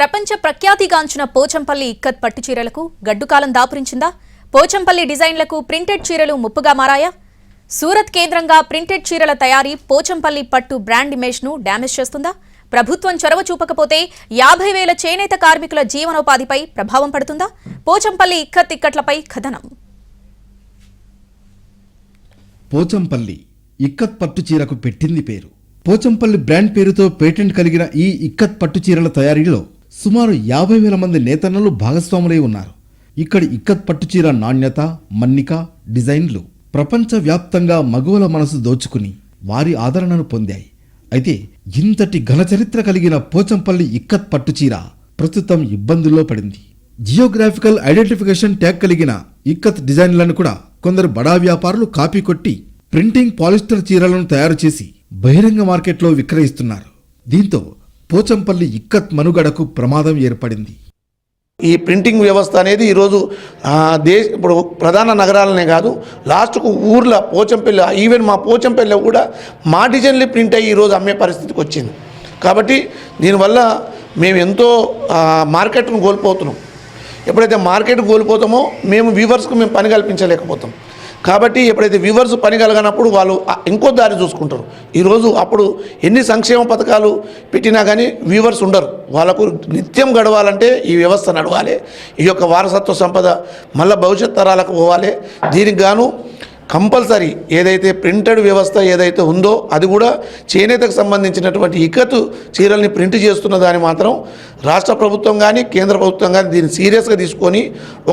ప్రపంచ ప్రఖ్యాతిగాంచిన పోచంపల్లి ఇక్కత్ పట్టు చీరలకు గడ్డుకాలం దాపురించిందా? పోచంపల్లి డిజైన్లకు ప్రింటెడ్ చీరలు ముప్పుగా మారాయా? సూరత్ కేంద్రంగా ప్రింటెడ్ చీరల తయారీ పోచంపల్లి పట్టు బ్రాండ్ ఇమేజ్ను డ్యామేజ్ చేస్తుందా? ప్రభుత్వం చొరవ చూపకపోతే యాభై వేల చేనేత కార్మికుల జీవనోపాధిపై ప్రభావం పడుతుందా? పోచంపల్లి ఇక్కత్ ఇక్కట్లపై కథనం. పోచంపల్లి ఇక్కత్ పట్టు చీరకు పెట్టింది పేరు. పోచంపల్లి బ్రాండ్ పేరుతో పేటెంట్ కలిగిన ఈ ఇక్కత్ పట్టు చీరల తయారీలో సుమారు యాభై వేల మంది నేతన్నలు భాగస్వాములై ఉన్నారు. ఇక్కడి ఇక్కత్ పట్టు చీర నాణ్యత మన్నిక డిజైన్లు ప్రపంచవ్యాప్తంగా మగువల మనసు దోచుకుని వారి ఆదరణను పొందాయి. అయితే ఇంతటి ఘన చరిత్ర కలిగిన పోచంపల్లి ఇక్కత్ పట్టుచీర ప్రస్తుతం ఇబ్బందుల్లో పడింది. జియోగ్రాఫికల్ ఐడెంటిఫికేషన్ ట్యాగ్ కలిగిన ఇక్కత్ డిజైన్లను కూడా కొందరు బడా వ్యాపారులు కాపీ కొట్టి ప్రింటింగ్ పాలిస్టర్ చీరలను తయారు చేసి బహిరంగ మార్కెట్లో విక్రయిస్తున్నారు. దీంతో పోచంపల్లి ఇక్కత్ మనుగడకు ప్రమాదం ఏర్పడింది. ఈ ప్రింటింగ్ వ్యవస్థ అనేది ఈరోజు దేశ ఇప్పుడు ప్రధాన నగరాలనే కాదు లాస్ట్కు ఊర్ల పోచంపల్లి ఈవెన్ మా పోచంపల్లిలో కూడా మా డిజైన్లు ప్రింట్ అయ్యి ఈరోజు అమ్మే పరిస్థితికి వచ్చింది. కాబట్టి దీనివల్ల మేము ఎంతో మార్కెట్ను కోల్పోతున్నాం. ఎప్పుడైతే మార్కెట్ కోల్పోతామో మేము వ్యూవర్స్కు మేము పని కల్పించలేకపోతాం. కాబట్టి ఎప్పుడైతే వ్యూవర్స్ పని కలగనప్పుడు వాళ్ళు ఇంకో దారి చూసుకుంటారు. ఈరోజు అప్పుడు ఎన్ని సంక్షేమ పథకాలు పెట్టినా కానీ వ్యూవర్స్ ఉండరు. వాళ్ళకు నిత్యం గడవాలంటే ఈ వ్యవస్థ నడవాలి. ఈ యొక్క వారసత్వ సంపద మళ్ళీ భవిష్యత్ తరాలకు పోవాలి. దీనికి గాను కంపల్సరీ ఏదైతే ప్రింటెడ్ వ్యవస్థ ఏదైతే ఉందో అది కూడా చేనేతకు సంబంధించినటువంటి ఇకతు చీరల్ని ప్రింట్ చేస్తున్న దాన్ని మాత్రం రాష్ట్ర ప్రభుత్వం కానీ కేంద్ర ప్రభుత్వం కానీ దీన్ని సీరియస్గా తీసుకొని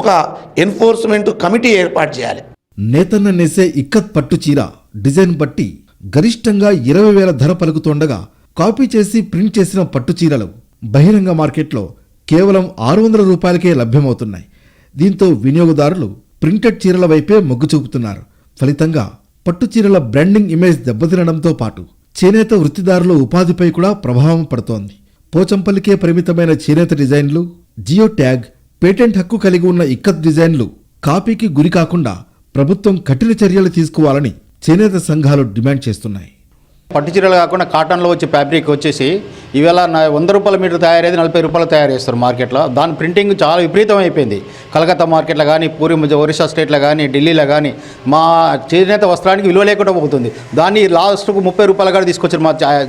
ఒక ఎన్ఫోర్స్మెంట్ కమిటీ ఏర్పాటు చేయాలి. నేతన్న నేసే ఇక్కత్ పట్టు చీర డిజైన్ బట్టి గరిష్టంగా ఇరవై వేల ధర పలుకుతుండగా కాపీ చేసి ప్రింట్ చేసిన పట్టు చీరలు బహిరంగ మార్కెట్లో కేవలం ఆరు వందల రూపాయలకే లభ్యమవుతున్నాయి. దీంతో వినియోగదారులు ప్రింటెడ్ చీరల వైపే మొగ్గు చూపుతున్నారు. ఫలితంగా పట్టు చీరల బ్రాండింగ్ ఇమేజ్ దెబ్బతినడంతో పాటు చేనేత వృత్తిదారుల ఉపాధిపై కూడా ప్రభావం పడుతోంది. పోచంపల్లికే పరిమితమైన చేనేత డిజైన్లు జియో ట్యాగ్ పేటెంట్ హక్కు కలిగి ఉన్న ఇక్కత్ డిజైన్లు కాపీకి గురి కాకుండా ప్రభుత్వం కఠిన చర్యలు తీసుకోవాలని చేనేత సంఘాలు డిమాండ్ చేస్తున్నాయి. పట్టు చీరలు కాకుండా కాటన్లో వచ్చే ఫ్యాబ్రిక్ వచ్చేసి ఇవాళ వంద రూపాయల మీటర్ తయారయ్యేది నలభై రూపాయలు తయారు చేస్తారు మార్కెట్లో. దాని ప్రింటింగ్ చాలా విపరీతం అయిపోయింది. కలకత్తా మార్కెట్లో కానీ పూరి ఒరిస్సా స్టేట్లో కానీ ఢిల్లీలో కానీ మా చేనేత వస్త్రానికి విలువ లేకుండా పోతుంది. దాన్ని లాస్ట్కు ముప్పై రూపాయలు కూడా తీసుకొచ్చారు మా చా-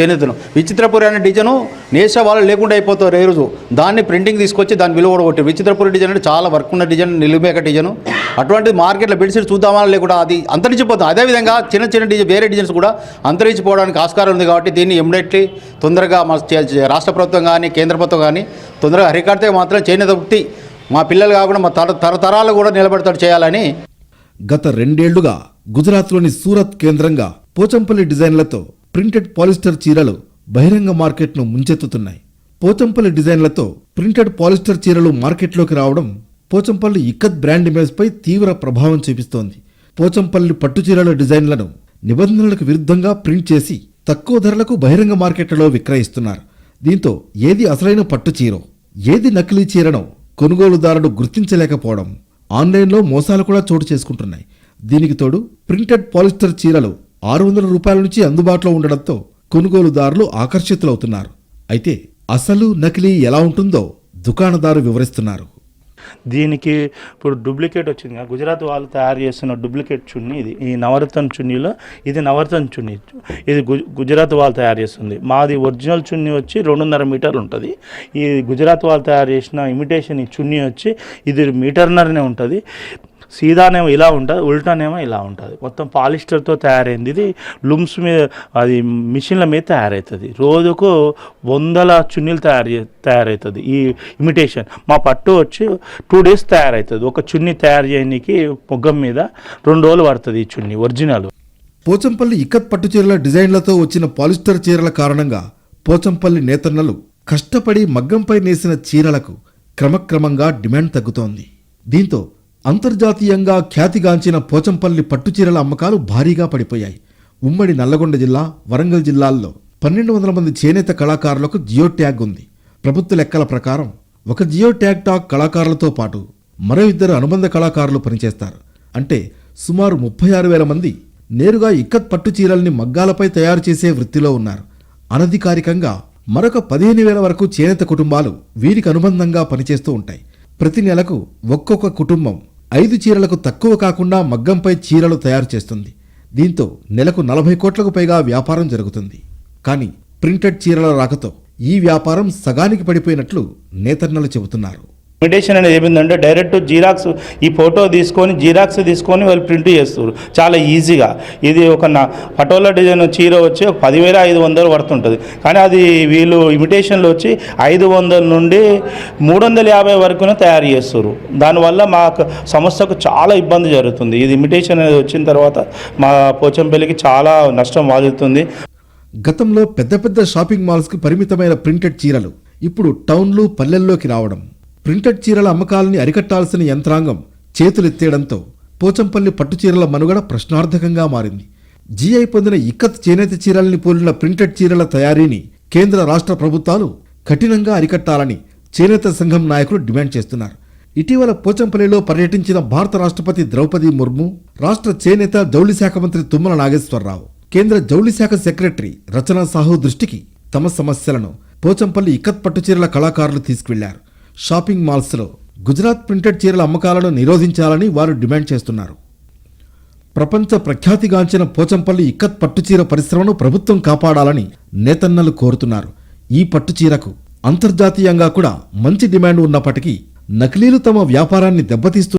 చేనేతను. విచిత్రపురి అనే డిజైను నేసే వాళ్ళు లేకుండా అయిపోతారు ఏ రోజు. దాన్ని ప్రింటింగ్ తీసుకొచ్చి దాని విలువ కూడా కొట్టి విచిత్రపురి డిజైన్ అంటే చాలా వర్క్ ఉన్న డిజైన్ నిలుమేక డిజైన్. అటువంటి మార్కెట్లో బెడ్షీట్ చూద్దామా లేకుండా అది అంతరించిపోతుంది. అదేవిధంగా చిన్న చిన్న డిజైన్ వేరే డిజైన్స్ కూడా అంతరించిపోవడానికి ఆస్కారం ఉంది కాబట్టి దీన్ని ఇమ్మీడియట్లీ తొందరగా మా చే- రాష్ట్ర ప్రభుత్వం కానీ కేంద్ర ప్రభుత్వం కానీ తొందరగా హరికడితే మాత్రం చేనేత వృత్తి మా పిల్లలు కాకుండా మా తర తరతరాలు కూడా నిలబడతాడు చేయాలని. గత రెండేళ్ళుగా గుజరాత్లోని సూరత్ కేంద్రంగా పోచంపల్లి డిజైన్లతో ప్రింటెడ్ పాలిస్టర్ చీరలు బహిరంగ మార్కెట్ను ముంచెత్తుతున్నాయి. పోచంపల్లి డిజైన్లతో ప్రింటెడ్ పాలిస్టర్ చీరలు మార్కెట్లోకి రావడం పోచంపల్లి ఇక్కత్ బ్రాండ్ ఇమేజ్పై తీవ్ర ప్రభావం చూపిస్తోంది. పోచంపల్లి పట్టు చీరల డిజైన్లను నిబంధనలకు విరుద్ధంగా ప్రింట్ చేసి తక్కువ ధరలకు బహిరంగ మార్కెట్లలో విక్రయిస్తున్నారు. దీంతో ఏది అసలైన పట్టు చీరో ఏది నకిలీ చీరనో కొనుగోలుదారుడు గుర్తించలేకపోవడం ఆన్లైన్లో మోసాలు కూడా చోటు చేసుకుంటున్నాయి. దీనికి తోడు ప్రింటెడ్ పాలిస్టర్ చీరలు ఆరు వందల రూపాయల నుంచి అందుబాటులో ఉండడంతో కొనుగోలుదారులు ఆకర్షితులవుతున్నారు. అయితే అసలు నకిలీ ఎలా ఉంటుందో దుకాణదారు వివరిస్తున్నారు. దీనికి ఇప్పుడు డూప్లికేట్ వచ్చింది గుజరాత్ వాళ్ళు తయారు చేస్తున్న డూప్లికేట్ చున్నీ ఇది. ఈ నవరత్న చున్నీలో ఇది నవరత్న చున్నీ. ఇది గు గుజరాత్ వాళ్ళు తయారు చేస్తుంది. మాది ఒరిజినల్ చున్నీ వచ్చి రెండున్నర మీటర్లు ఉంటుంది. ఈ గుజరాత్ వాళ్ళు తయారు చేసిన ఇమిటేషన్ ఈ చున్నీ వచ్చి ఇది మీటర్నరనే ఉంటుంది. సీదానేమో ఇలా ఉంటుంది ఉల్టానేమో ఇలా ఉంటుంది. మొత్తం పాలిస్టర్తో తయారైంది. ఇది లుమ్స్ మీద అది మిషన్ల మీద తయారవుతుంది రోజుకు వందల చున్నీలు తయారు చే- తయారవుతుంది ఈ ఇమిటేషన్. మా పట్టు వచ్చి టూ డేస్ తయారవుతుంది ఒక చున్నీ తయారు చేయడానికి మొగ్గం మీద రెండు రోజులు పడుతుంది ఈ చున్నీ ఒరిజినల్. పోచంపల్లి ఇక్కత్ పట్టు చీరల డిజైన్లతో వచ్చిన పాలిస్టర్ చీరల కారణంగా పోచంపల్లి నేతన్నలు కష్టపడి మగ్గంపై నేసిన చీరలకు క్రమక్రమంగా డిమాండ్ తగ్గుతోంది. దీంతో అంతర్జాతీయంగా ఖ్యాతిగాంచిన పోచంపల్లి పట్టు చీరల అమ్మకాలు భారీగా పడిపోయాయి. ఉమ్మడి నల్లగొండ జిల్లా వరంగల్ జిల్లాల్లో పన్నెండు వందల మంది చేనేత కళాకారులకు జియో ట్యాగ్ ఉంది. ప్రభుత్వ లెక్కల ప్రకారం ఒక జియో ట్యాగ్ టాక్ కళాకారులతో పాటు మరో ఇద్దరు అనుబంధ కళాకారులు పనిచేస్తారు. అంటే సుమారు ముప్పై ఆరు వేల మంది నేరుగా ఇక్కత్ పట్టు చీరల్ని మగ్గాలపై తయారు చేసే వృత్తిలో ఉన్నారు. అనధికారికంగా మరొక పదిహేను వేల వరకు చేనేత కుటుంబాలు వీరికి అనుబంధంగా పనిచేస్తూ ఉంటాయి. ప్రతి నెలకు ఒక్కొక్క కుటుంబం ఐదు చీరలకు తక్కువ కాకుండా మగ్గంపై చీరలు తయారు చేస్తుంది. దీంతో నెలకు నలభై కోట్లకు పైగా వ్యాపారం జరుగుతుంది. కానీ ప్రింటెడ్ చీరల రాకతో ఈ వ్యాపారం సగానికి పడిపోయినట్లు నేతన్నలు చెబుతున్నారు. ఇమిటేషన్ అనేది ఏమిందంటే డైరెక్ట్ జీరాక్స్ ఈ ఫోటో తీసుకొని జీరాక్స్ తీసుకొని వాళ్ళు ప్రింట్ చేస్తారు. చాలా ఈజీగా ఇది ఒక నా పటోలా డిజైన్ చీర వచ్చి ఒక పదివేల ఐదు వందలు పడుతుంటుంది. కానీ అది వీళ్ళు ఇమిటేషన్లో వచ్చి ఐదు వందల నుండి మూడు వందల యాభై వరకునే తయారు చేస్తారు. దానివల్ల మా సంస్థకు చాలా ఇబ్బంది జరుగుతుంది. ఇది ఇమిటేషన్ అనేది వచ్చిన తర్వాత మా పోచంపల్లికి చాలా నష్టం వాదుతుంది గతంలో పెద్ద పెద్ద షాపింగ్ మాల్స్కి పరిమితమైన ప్రింటెడ్ చీరలు ఇప్పుడు టౌన్లు పల్లెల్లోకి రావడం. ప్రింటెడ్ చీరల అమ్మకాలని అరికట్టాల్సిన యంత్రాంగం చేతులెత్తేయడంతో పోచంపల్లి పట్టు చీరల మనుగడ ప్రశ్నార్థకంగా మారింది. జీఐ పొందిన ఇక్కత్ చేనేత చీరల్ని పోలిన ప్రింటెడ్ చీరల తయారీని కేంద్ర రాష్ట్ర ప్రభుత్వాలు కఠినంగా అరికట్టాలని చేనేత సంఘం నాయకులు డిమాండ్ చేస్తున్నారు. ఇటీవల పోచంపల్లిలో పర్యటించిన భారత రాష్ట్రపతి ద్రౌపది ముర్ము రాష్ట్ర చేనేత జౌళి శాఖ మంత్రి తుమ్మల నాగేశ్వరరావు కేంద్ర జౌళి శాఖ సెక్రటరీ రచనా సాహు దృష్టికి తమ సమస్యలను పోచంపల్లి ఇక్కత్ పట్టు చీరల కళాకారులు తీసుకువెళ్ళారు. షాపింగ్ మాల్స్లో గుజరాత్ ప్రింటెడ్ చీరల అమ్మకాలను నిరోధించాలని వారు డిమాండ్ చేస్తున్నారు. ప్రపంచ ప్రఖ్యాతిగాంచిన పోచంపల్లి ఇక్కత్ పట్టుచీర పరిశ్రమను ప్రభుత్వం కాపాడాలని నేతన్నలు కోరుతున్నారు. ఈ పట్టుచీరకు అంతర్జాతీయంగా కూడా మంచి డిమాండ్ ఉన్నప్పటికీ నకిలీలు తమ వ్యాపారాన్ని దెబ్బతీస్తూ